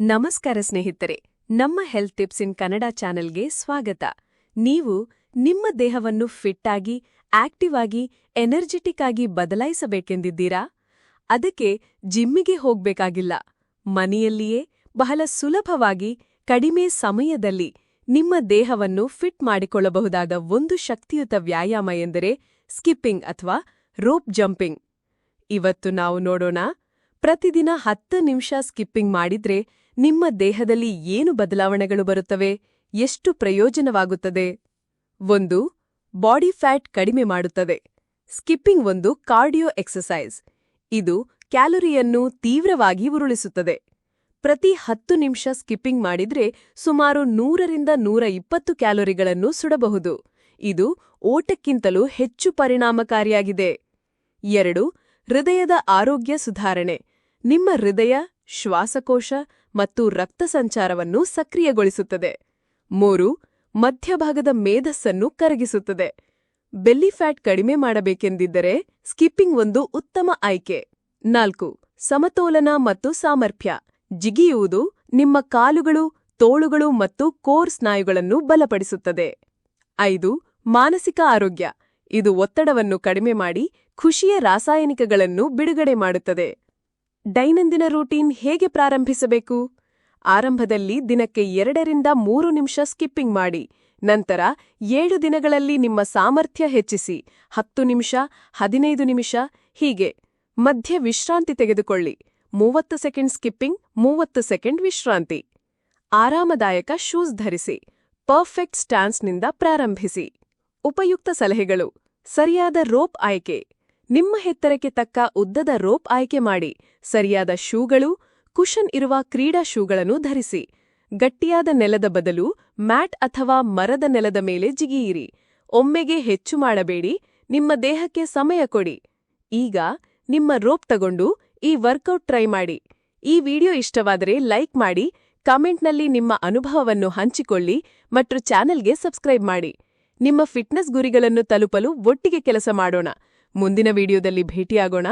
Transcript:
ನಮಸ್ಕಾರ ಸ್ನೇಹಿತರೆ, ನಮ್ಮ ಹೆಲ್ತ್ ಟಿಪ್ಸ್ ಇನ್ ಕನ್ನಡ ಚಾನೆಲ್ಗೆ ಸ್ವಾಗತ. ನೀವು ನಿಮ್ಮ ದೇಹವನ್ನು ಫಿಟ್ ಆಗಿ ಆಕ್ಟಿವ್ ಆಗಿ ಎನರ್ಜೆಟಿಕ್ ಆಗಿ ಬದಲಾಯಿಸಬೇಕೆಂದಿದ್ದೀರಾ? ಅದಕ್ಕೆ ಜಿಮ್ಮಿಗೆ ಹೋಗ್ಬೇಕಾಗಿಲ್ಲ. ಮನೆಯಲ್ಲಿಯೇ, ಬಹಳ ಸುಲಭವಾಗಿ, ಕಡಿಮೆ ಸಮಯದಲ್ಲಿ ನಿಮ್ಮ ದೇಹವನ್ನು ಫಿಟ್ ಮಾಡಿಕೊಳ್ಳಬಹುದಾದ ಒಂದು ಶಕ್ತಿಯುತ ವ್ಯಾಯಾಮ ಎಂದರೆ ಸ್ಕಿಪ್ಪಿಂಗ್ ಅಥವಾ ರೋಪ್ ಜಂಪಿಂಗ್. ಇವತ್ತು ನಾವು ನೋಡೋಣ, ಪ್ರತಿದಿನ ಹತ್ತು ನಿಮಿಷ ಸ್ಕಿಪ್ಪಿಂಗ್ ಮಾಡಿದ್ರೆ ನಿಮ್ಮ ದೇಹದಲ್ಲಿ ಏನು ಬದಲಾವಣೆಗಳು ಬರುತ್ತವೆ? ಎಷ್ಟು ಪ್ರಯೋಜನವಾಗುತ್ತದೆ? ಒಂದು, ಬಾಡಿ ಫ್ಯಾಟ್ ಕಡಿಮೆ ಮಾಡುತ್ತದೆ. ಸ್ಕಿಪ್ಪಿಂಗ್ ಒಂದು ಕಾರ್ಡಿಯೋ ಎಕ್ಸಸೈಸ್ ಇದು ಕ್ಯಾಲೋರಿಯನ್ನು ತೀವ್ರವಾಗಿ ಉರುಳಿಸುತ್ತದೆ. ಪ್ರತಿ ಹತ್ತು ನಿಮಿಷ ಸ್ಕಿಪ್ಪಿಂಗ್ ಮಾಡಿದ್ರೆ ಸುಮಾರು ನೂರರಿಂದ ನೂರ ಇಪ್ಪತ್ತು ಕ್ಯಾಲೋರಿಗಳನ್ನು ಸುಡಬಹುದು. ಇದು ಓಟಕ್ಕಿಂತಲೂ ಹೆಚ್ಚು ಪರಿಣಾಮಕಾರಿಯಾಗಿದೆ. ಎರಡು, ಹೃದಯದ ಆರೋಗ್ಯ ಸುಧಾರಣೆ. ನಿಮ್ಮ ಹೃದಯ ಶ್ವಾಸಕೋಶ ಮತ್ತು ರಕ್ತ ಸಂಚಾರವನ್ನು ಸಕ್ರಿಯಗೊಳಿಸುತ್ತದೆ. ಮೂರು, ಮಧ್ಯಭಾಗದ ಮೇಧಸ್ಸನ್ನು ಕರಗಿಸುತ್ತದೆ. ಬೆಲ್ಲಿ ಫ್ಯಾಟ್ ಕಡಿಮೆ ಮಾಡಬೇಕೆಂದಿದ್ದರೆ ಸ್ಕಿಪ್ಪಿಂಗ್ ಒಂದು ಉತ್ತಮ ಆಯ್ಕೆ. ನಾಲ್ಕು, ಸಮತೋಲನ ಮತ್ತು ಸಾಮರ್ಥ್ಯ. ಜಿಗಿಯುವುದು ನಿಮ್ಮ ಕಾಲುಗಳು, ತೋಳುಗಳು ಮತ್ತು ಕೋರ್ ಸ್ನಾಯುಗಳನ್ನು ಬಲಪಡಿಸುತ್ತದೆ. ಐದು, ಮಾನಸಿಕ ಆರೋಗ್ಯ. ಇದು ಒತ್ತಡವನ್ನು ಕಡಿಮೆ ಮಾಡಿ ಖುಷಿಯ ರಾಸಾಯನಿಕಗಳನ್ನು ಬಿಡುಗಡೆ ಮಾಡುತ್ತದೆ. ದೈನಂದಿನ ರೂಟೀನ್ ಹೇಗೆ ಪ್ರಾರಂಭಿಸಬೇಕು? ಆರಂಭದಲ್ಲಿ ದಿನಕ್ಕೆ ಎರಡರಿಂದ ಮೂರು ನಿಮಿಷ ಸ್ಕಿಪ್ಪಿಂಗ್ ಮಾಡಿ, ನಂತರ ಏಳು ದಿನಗಳಲ್ಲಿ ನಿಮ್ಮ ಸಾಮರ್ಥ್ಯ ಹೆಚ್ಚಿಸಿ, ಹತ್ತು ನಿಮಿಷ, ಹದಿನೈದು ನಿಮಿಷ, ಹೀಗೆ. ಮಧ್ಯ ವಿಶ್ರಾಂತಿ ತೆಗೆದುಕೊಳ್ಳಿ. ಮೂವತ್ತು ಸೆಕೆಂಡ್ ಸ್ಕಿಪ್ಪಿಂಗ್, ಮೂವತ್ತು ಸೆಕೆಂಡ್ ವಿಶ್ರಾಂತಿ. ಆರಾಮದಾಯಕ ಶೂಸ್ ಧರಿಸಿ. ಪರ್ಫೆಕ್ಟ್ ಸ್ಟ್ಯಾನ್ಸ್ನಿಂದ ಪ್ರಾರಂಭಿಸಿ. ಉಪಯುಕ್ತ ಸಲಹೆಗಳು. ಸರಿಯಾದ ರೋಪ್ ಆಯ್ಕೆ. ನಿಮ್ಮ ಹೆತ್ತರಕ್ಕೆ ತಕ್ಕ ಉದ್ದದ ರೋಪ್ ಆಯ್ಕೆ ಮಾಡಿ, ಸರಿಯಾದ ಶೂಗಳು ಕುಷನ್ ಇರುವ ಕ್ರೀಡಾ ಶೂಗಳನ್ನು ಧರಿಸಿ. ಗಟ್ಟಿಯಾದ ನೆಲದ ಬದಲು ಮ್ಯಾಟ್ ಅಥವಾ ಮರದ ನೆಲದ ಮೇಲೆ ಜಿಗಿಯಿರಿ. ಒಮ್ಮೆಗೆ ಹೆಚ್ಚು ಮಾಡಬೇಡಿ, ನಿಮ್ಮ ದೇಹಕ್ಕೆ ಸಮಯ ಕೊಡಿ. ಈಗ ನಿಮ್ಮ ರೋಪ್ ತಗೊಂಡು ಈ ವರ್ಕೌಟ್ ಟ್ರೈ ಮಾಡಿ. ಈ ವಿಡಿಯೋ ಇಷ್ಟವಾದರೆ ಲೈಕ್ ಮಾಡಿ, ಕಾಮೆಂಟ್ನಲ್ಲಿ ನಿಮ್ಮ ಅನುಭವವನ್ನು ಹಂಚಿಕೊಳ್ಳಿ ಮತ್ತು ಚಾನೆಲ್ಗೆ ಸಬ್ಸ್ಕ್ರೈಬ್ ಮಾಡಿ. ನಿಮ್ಮ ಫಿಟ್ನೆಸ್ ಗುರಿಗಳನ್ನು ತಲುಪಲು ಒಟ್ಟಿಗೆ ಕೆಲಸ ಮಾಡೋಣ. ಮುಂದಿನ ವಿಡಿಯೋದಲ್ಲಿ ಭೇಟಿಯಾಗೋಣ.